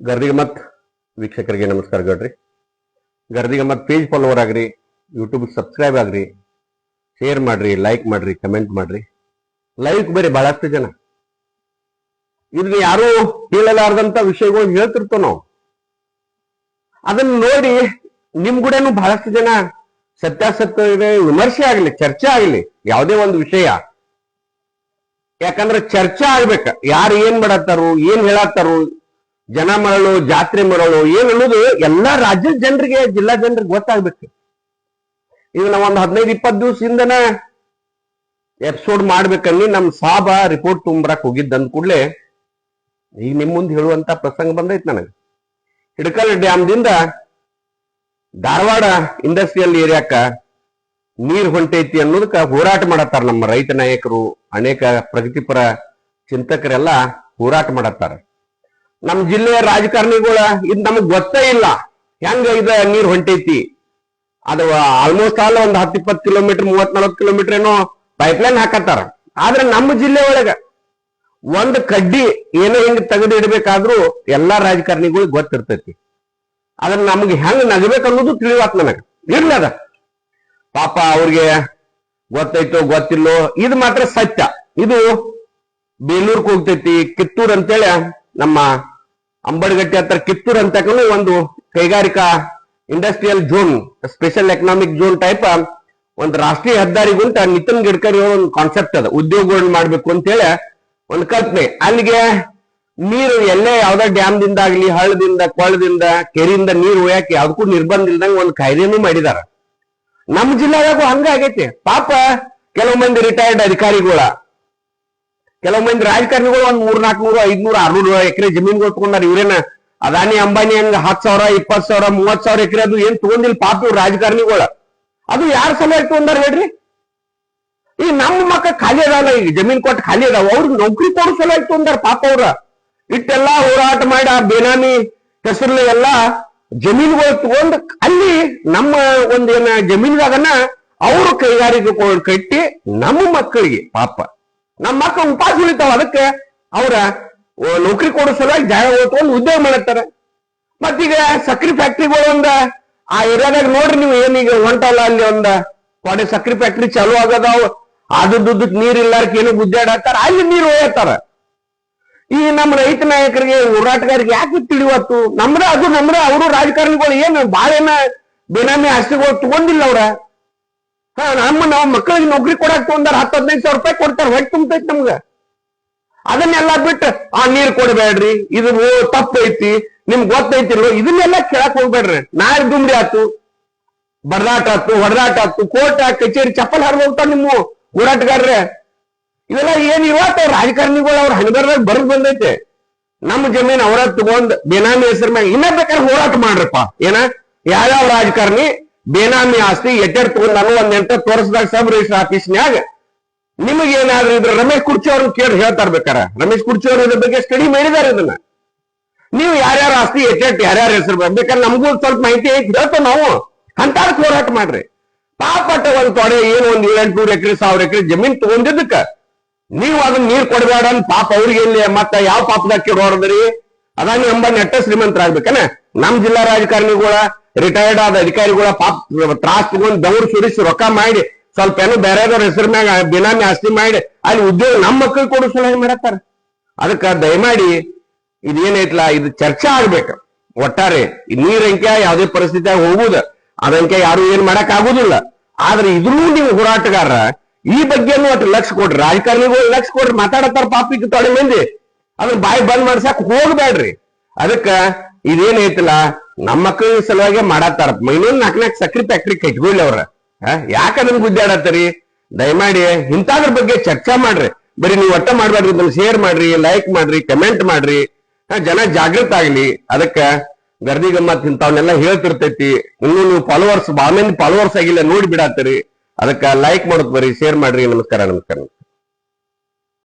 ಗರ್ದಿಗಮತ್ ವೀಕ್ಷಕರಿಗೆ ನಮಸ್ಕಾರ ಗಡ್ರಿ. ಗರ್ದಿಗಮತ್ ಪೇಜ್ ಫಾಲೋವರ್ ಆಗ್ರಿ ಯೂಟ್ಯೂಬ್ ಸಬ್ಸ್ಕ್ರೈಬ್ ಆಗ್ರಿ ಶೇರ್ ಮಾಡ್ರಿ ಲೈಕ್ ಮಾಡ್ರಿ ಕಮೆಂಟ್ ಮಾಡ್ರಿ. ಲೈಕ್ ಬೇರೆ ಬಹಳಷ್ಟು ಜನ. ಇದನ್ನ ಯಾರು ಹೇಳಲಾರ್ದಂತ ವಿಷಯಗಳು ಹೇಳ್ತಿರ್ತೋ ನಾವು. ಅದನ್ನ ನೋಡಿ ನಿಮ್ ಕೂಡನು ಬಹಳಷ್ಟು ಜನ ಸತ್ಯಾಸತ್ಯ ವಿಮರ್ಶೆ ಆಗಲಿ, ಚರ್ಚೆ ಆಗಲಿ, ಯಾವುದೇ ಒಂದು ವಿಷಯ. ಯಾಕಂದ್ರೆ ಚರ್ಚೆ ಆಗ್ಬೇಕ. ಯಾರು ಏನ್ ಮಾಡತ್ತಾರು, ಏನ್ ಹೇಳತ್ತಾರು ಜನ ಮರಳು, ಜಾತ್ರೆ ಮರಳು, ಏನ್ ಅನ್ನೋದು ಎಲ್ಲಾ ರಾಜ್ಯದ ಜನರಿಗೆ, ಜಿಲ್ಲಾ ಜನರಿಗೆ ಗೊತ್ತಾಗ್ಬೇಕು. ಈಗ ನಾವ್ ಒಂದ್ ಹದಿನೈದು ಇಪ್ಪತ್ತು ದಿವಸದಿಂದನ ಎಪಿಸೋಡ್ ಮಾಡ್ಬೇಕಲ್ಲಿ ನಮ್ ಸಾಬ ರಿಪೋರ್ಟ್ ತುಂಬರಕ್ ಹೋಗಿದ್ದಂದ್ ಕೂಡಲೇ ಈಗ ನಿಮ್ ಮುಂದೆ ಹೇಳುವಂತ ಪ್ರಸಂಗ ಬಂದೈತ್ ನನಗೆ. ಹಿಡಕಲ್ ಡ್ಯಾಮ್ದಿಂದ ಧಾರವಾಡ ಇಂಡಸ್ಟ್ರಿಯಲ್ ಏರಿಯಾಕ ನೀರ್ ಹೊಂಟೈತಿ ಅನ್ನೋದಕ್ಕ ಹೋರಾಟ ಮಾಡತ್ತಾರ ನಮ್ಮ ರೈತ ನಾಯಕರು, ಅನೇಕ ಪ್ರಗತಿಪರ ಚಿಂತಕರೆಲ್ಲ ಹೋರಾಟ ಮಾಡತ್ತಾರ. ನಮ್ಮ ಜಿಲ್ಲೆಯ ರಾಜಕಾರಣಿಗಳ ಇದು ನಮಗ್ ಗೊತ್ತೇ ಇಲ್ಲ. ಹೆಂಗ ಇದ ನೀರ್ ಹೊಂಟೈತಿ? ಅದು ಆಲ್ಮೋಸ್ಟ್ ಆಲ್ ಒಂದ್ ಹತ್ತು ಇಪ್ಪತ್ತು ಕಿಲೋಮೀಟರ್ ಮೂವತ್ ನಲ್ವತ್ತು ಕಿಲೋಮೀಟರ್ ಏನೋ ಪೈಪ್ಲೈನ್ ಹಾಕತ್ತಾರ. ಆದ್ರೆ ನಮ್ಮ ಜಿಲ್ಲೆ ಒಳಗ ಒಂದ್ ಕಡ್ಡಿ ಏನೋ ಹಿಂಗ್ ತೆಗೆದು ಇಡ್ಬೇಕಾದ್ರೂ ಎಲ್ಲಾ ರಾಜಕಾರಣಿಗಳಿಗೆ ಗೊತ್ತಿರ್ತೈತಿ. ಅದನ್ನ ನಮ್ಗೆ ಹೆಂಗ್ ನಗಬೇಕು ಅನ್ನೋದು ತಿಳಿವಾತ್ ನನಗ. ಅದ. ಪಾಪ ಅವ್ರಿಗೆ ಗೊತ್ತೈತೋ ಗೊತ್ತಿಲ್ಲೋ, ಇದು ಮಾತ್ರ ಸತ್ಯ. ಇದು ಬೇಲೂರ್ಗ್ ಹೋಗ್ತೈತಿ, ಕಿತ್ತೂರ್ ಅಂತೇಳಿ ನಮ್ಮ ಅಂಬಡಗಟ್ಟಿ ಹತ್ರ ಕಿತ್ತೂರ್ ಅಂತ ಒಂದು ಕೈಗಾರಿಕಾ industrial zone special economic zone type ಒಂದು ರಾಷ್ಟ್ರೀಯ ಹೆದ್ದಾರಿಗುಂಟ ನಿತಿನ್ ಗಡ್ಕರಿ ಅವರ ಒಂದು ಕಾನ್ಸೆಪ್ಟ್ ಅದ. ಉದ್ಯೋಗಗಳನ್ನ ಮಾಡ್ಬೇಕು ಅಂತೇಳಿ ಒಂದು ಕಲ್ಪನೆ. ಅಲ್ಲಿಗೆ ನೀರು ಎಲ್ಲೇ ಯಾವ್ದೋ ಡ್ಯಾಮ್ದಿಂದ ಆಗ್ಲಿ, ಹಳ್ಳದಿಂದ, ಕೊಳದಿಂದ, ಕೆರಿಯಿಂದ ನೀರು ಒಯ್ಯಾಕ ಯಾವ್ದಕ್ಕೂ ನಿರ್ಬಂಧ ಇಲ್ದಂಗ ಒಂದು ಕಾಯ್ದೆನೂ ಮಾಡಿದಾರ. ನಮ್ಮ ಜಿಲ್ಲೆಯಾಗೂ ಹಂಗ ಆಗೈತಿ. ಪಾಪ ಕೆಲವು ಮಂದಿ ರಿಟೈರ್ಡ್ ಅಧಿಕಾರಿಗಳ ಕೆಲವು ಮಂದಿ ರಾಜಕಾರಣಿಗಳು ಒಂದ್ ಮೂರ್ ನಾಲ್ಕನೂರು ಐದ್ನೂರು ಆರ್ನೂರು ಎಕರೆ ಜಮೀನ್ಗಳು ತಗೊಂಡಾರ. ಇವ್ರೇನ ಅದಾನಿ, ಅಂಬಾನಿ ಹಂಗ ಹತ್ತು ಸಾವಿರ ಇಪ್ಪತ್ ಸಾವಿರ ಮೂವತ್ ಸಾವಿರ ಎಕರೆ ಅದು ಏನ್ ತಗೊಂಡಿಲ್ಲ ಪಾಪ ಇವ್ರು ರಾಜಕಾರಣಿಗಳ. ಅದು ಯಾರ ಸಲುವಾಗಿ ತಗೊಂಡಾರ ಹೇಳ್ರಿ? ಈ ನಮ್ಮ ಮಕ್ಕ ಖಾಲಿ ಅದಾವಲ್ಲ ಈಗ ಜಮೀನ್ ಕೊಟ್ಟ ಖಾಲಿ ಅದಾವ. ಅವ್ರ ನೌಕರಿ ಕೊಡೋ ಸಲುವಾಗಿ ತಗೊಂಡಾರ ಪಾಪ ಅವ್ರ. ಇಟ್ಟೆಲ್ಲಾ ಹೋರಾಟ ಮಾಡಿ ಬೇನಾಮಿ ಹೆಸರಲ್ಲಿ ಎಲ್ಲಾ ಜಮೀನುಗಳು ತಗೊಂಡ್ ಅಲ್ಲಿ ನಮ್ಮ ಒಂದೇನ ಜಮೀನ್ದಾಗನ ಅವರು ಕೈಗಾರಿಕೆ ಕಟ್ಟಿ ನಮ್ಮ ಮಕ್ಕಳಿಗೆ ಪಾಪ. ನಮ್ಮ ಮಕ್ಕಳು ಉಪವಾಸ ಉಳಿತಾವ, ಅದಕ್ಕೆ ಅವರ ನೌಕರಿ ಕೊಡೋ ಸಲುವಾಗಿ ಜಾಗ ಓದ್ಕೊಂಡು ಉದ್ಯೋಗ ಮಾಡತ್ತಾರ ಮತ್ತೀಗ ಸಕ್ರಿ ಫ್ಯಾಕ್ಟ್ರಿಗಳು ಒಂದ, ಆ ಏರಿಯಾದಾಗ ನೋಡ್ರಿ ನೀವು ಏನೀಗ ಹೊಂಟಲ್ಲ ಅಲ್ಲಿ ಒಂದ ಕೊಡೆ ಸಕ್ರಿ ಫ್ಯಾಕ್ಟ್ರಿ ಚಾಲು ಆಗದಾವ. ಆದದ್ದಕ್ಕೆ ನೀರ್ ಇಲ್ಲಾರ್ಕ ಏನು ಗುದ್ದಾಡತ್ತಾರ ಅಲ್ಲಿ ನೀರು ಒಯ್ಯತ್ತಾರ. ಈ ನಮ್ಮ ರೈತ ನಾಯಕರಿಗೆ ಹೋರಾಟಗಾರಿಗೆ ಯಾಕೆ ತಿಳಿವತ್ತು? ನಮ್ರ ಅದು ನಮ್ರ ಅವರು ರಾಜಕಾರಣಿಗಳು ಏನು ಬಾಳೆನ, ಬೇನಾಮಿ ಆಸ್ತಿಗಳು ತಗೊಂಡಿಲ್ಲ ಅವ್ರ. ಹಾ, ನಮ್ಮ ನಾವು ಮಕ್ಕಳಿಗೆ ನೌಕರಿ ಕೊಡಕ್ ತಗೊಂಡಾರ ಹತ್ತು ಹದಿನೈದು ಸಾವಿರ ರೂಪಾಯಿ ಕೊಡ್ತಾರೆ, ಹೊಟ್ಟೆ ತುಂಬತೈತಿ ನಮ್ಗ. ಅದನ್ನೆಲ್ಲ ಬಿಟ್ಟು, ಆ ನೀರ್ ಕೊಡ್ಬೇಡ್ರಿ, ಇದು ತಪ್ಪೈತಿ, ನಿಮ್ಗೆ ಗೊತ್ತೈತಿಲ್ವ, ಇದನ್ನೆಲ್ಲ ಕೇಳಕ್ ಹೋಗ್ಬೇಡ್ರಿ. ನಾಳೆ ದುಂಬಿ ಆತು ಬಡದಾಟ ಆತು, ಹೊಡೆದಾಟ ಆತು, ಕೋರ್ಟ್, ಕಚೇರಿ, ಚಪ್ಪಲ್ ಹರಿದು ಹೋಗ್ತಾರೆ ನಿಮ್ಮ ಹೋರಾಟಗಾರ್ರೆ ಇವೆಲ್ಲ ಏನ್ ಇವತ್ತು ರಾಜಕಾರಣಿಗಳು ಅವ್ರ ಹಣಬರ್ದಾಗ ಬರದ್ ಬಂದೈತೆ. ನಮ್ಮ ಜಮೀನ್ ಅವರ ತಗೊಂಡ್, ಬೇನಾಮಿ ಹೆಸರು ಮ್ಯಾಗ ಇನ್ನ ಬೇಕಾದ್ರೆ ಹೋರಾಟ ಮಾಡ್ರಪ್ಪ. ಏನ? ಯಾವ್ಯಾವ ರಾಜಕಾರಣಿ? ಬೇನಾಮಿ ಆಸ್ತಿ ಎಟ್ಟೆಡ್ ತಗೊಂಡ್ ನಾನು ಒಂದ್ ಎಂಟ ತೋರಿಸಿದಾಗ ಸಬ್ ರಿಜಿಸ್ಟರ್ ಆಫೀಸ್ನ್ಯಾಗ. ನಿಮಗೆ ಏನಾದ್ರೂ ಇದ್ರ ರಮೇಶ್ ಕುರ್ಚಿ ಅವ್ರನ್ನ ಕೇಳಿ ಹೇಳ್ತಾರ ಬೇಕಾರ. ರಮೇಶ್ ಕುರ್ಚಿ ಅವ್ರ ಇದ್ರ ಬಗ್ಗೆ ಸ್ಟಡಿ ಮಾಡಿದಾರೆ ಇದನ್ನ. ನೀವು ಯಾರ್ಯಾರ ಆಸ್ತಿ ಎಟ್ಟೆಟ್ ಯಾರ್ಯಾರ ಹೆಸರು ಬೇಕಾದ್ರೆ ನಮಗೂ ಸ್ವಲ್ಪ ಮಾಹಿತಿ ಐತಿ, ಹೇಳ್ತೇವೆ ನಾವು. ಅಂತಾರ ಹೋರಾಟ ಮಾಡ್ರಿ. ಪಾಪಟ್ಟ ಒಂದ್ ತೊಡೆ ಏನು ಒಂದ್ ಏಳೆಂಟ್ನೂರು ಎಕರೆ, ಸಾವಿರ ಎಕರೆ ಜಮೀನ್ ತಗೊಂಡಿದ್ದಕ್ಕ. ನೀವು ಅದನ್ನ ನೀರ್ ಕೊಡಬೇಡ ಅಂತ ಪಾಪ ಅವ್ರಿಗೆ ಮತ್ತೆ ಮತ್ತ ಯಾವ ಪಾಪದಾಗ ಕೇಳೋರ್ದ್ರಿ ಅದಾನಿ ಎಂಬ ನೆಟ್ಟ ಶ್ರೀಮಂತರಾಗ್ಬೇಕನ? ನಮ್ ಜಿಲ್ಲಾ ರಾಜಕಾರಣಿಗಳ ರಿಟೈರ್ಡ್ ಆದ ಅಧಿಕಾರಿಗಳ ಪಾಪ ತ್ರಾಸ್ ತಗೊಂಡ್ ದೌರ್ ಸುರಿಸಿ ರೊಕ್ಕ ಮಾಡಿ, ಸ್ವಲ್ಪ ಏನೋ ಬೇರೆದವ್ರ ಹೆಸರು ಮ್ಯಾಗ ಬಿನಾಮಿ ಆಸ್ತಿ ಮಾಡಿ, ಅಲ್ಲಿ ಉದ್ಯೋಗ ನಮ್ಮ ಮಕ್ಕಳು ಕೊಡೋ ಸಲಹೆ ಮಾಡತ್ತಾರ. ಅದಕ್ಕ ದಯಮಾಡಿ ಇದೇನೈತ್ಲ, ಇದು ಚರ್ಚೆ ಆಗ್ಬೇಕು. ಒಟ್ಟಾರೆ, ಈ ನೀರಂಕೆ ಯಾವುದೇ ಪರಿಸ್ಥಿತಿಯಾಗ ಹೋಗುದ ಅದಂಕೆ ಯಾರು ಏನ್ ಮಾಡಕ್ ಆಗುದಿಲ್ಲ. ಆದ್ರೆ ಇದ್ರೂ ನೀವು ಹೋರಾಟಗಾರ ಈ ಬಗ್ಗೆನೂ ಒಟ್ಟು ಲಕ್ಷ ಕೊಡ್ರಿ, ರಾಜಕಾರಣಿಗಳು ಲಕ್ಷ ಕೊಡ್ರಿ, ಮಾತಾಡತ್ತಾರ ಪಾಪಿಗೆ ತೊಳೆ ಮಂದಿ. ಅದನ್ನ ಬಾಯಿ ಬಂದ್ ಮಾಡ್ಸಕ್ ಹೋಗ್ಬೇಡ್ರಿ ಅದಕ್ಕ ಇದೇನೈತಲ್ಲ ನಮ್ಮ ಮಕ್ಕಳ ಸಲುವಾಗಿ ಮಾಡತ್ತಾರ. ಇನ್ನೊಂದ್ ನಾಲ್ಕ್ ನಾಲ್ಕು ಸಕ್ರಿ ಫ್ಯಾಕ್ಟ್ರಿ ಕಟ್ಕೊಳ್ಳಿ ಅವ್ರ. ಯಾಕ ಅದನ್ನ ಗುದ್ದಾಡತ್ತರಿ ದಯಮಾಡಿ ಇಂಥದ್ರ ಬಗ್ಗೆ ಚರ್ಚಾ ಮಾಡ್ರಿ. ಬರೀ ನೀವು ಒಟ್ಟ ಮಾಡ್ಬೇಡ್ರಿ, ಇದನ್ನ ಶೇರ್ ಮಾಡ್ರಿ ಲೈಕ್ ಮಾಡ್ರಿ ಕಮೆಂಟ್ ಮಾಡ್ರಿ. ಜನ ಜಾಗೃತ ಆಗ್ಲಿ. ಅದಕ್ಕ ಗರ್ದಿ ಗಮ್ಮತ್ ಇಂಥವನ್ನೆಲ್ಲ ಹೇಳ್ತಿರ್ತೈತಿ. ಇನ್ನು ನೀವು ಫಾಲೋವರ್ಸ್ ಬಾಮೇನ್ ಫಾಲೋವರ್ಸ್ ಆಗಿಲ್ಲ, ನೋಡಿ ಬಿಡಾತ್ತರಿ. ಅದಕ್ಕ ಲೈಕ್ ಮಾಡೋದ್ ಬರ್ರಿ ಶೇರ್ ಮಾಡ್ರಿ. ನಮಸ್ಕಾರ ನಮಸ್ಕಾರ.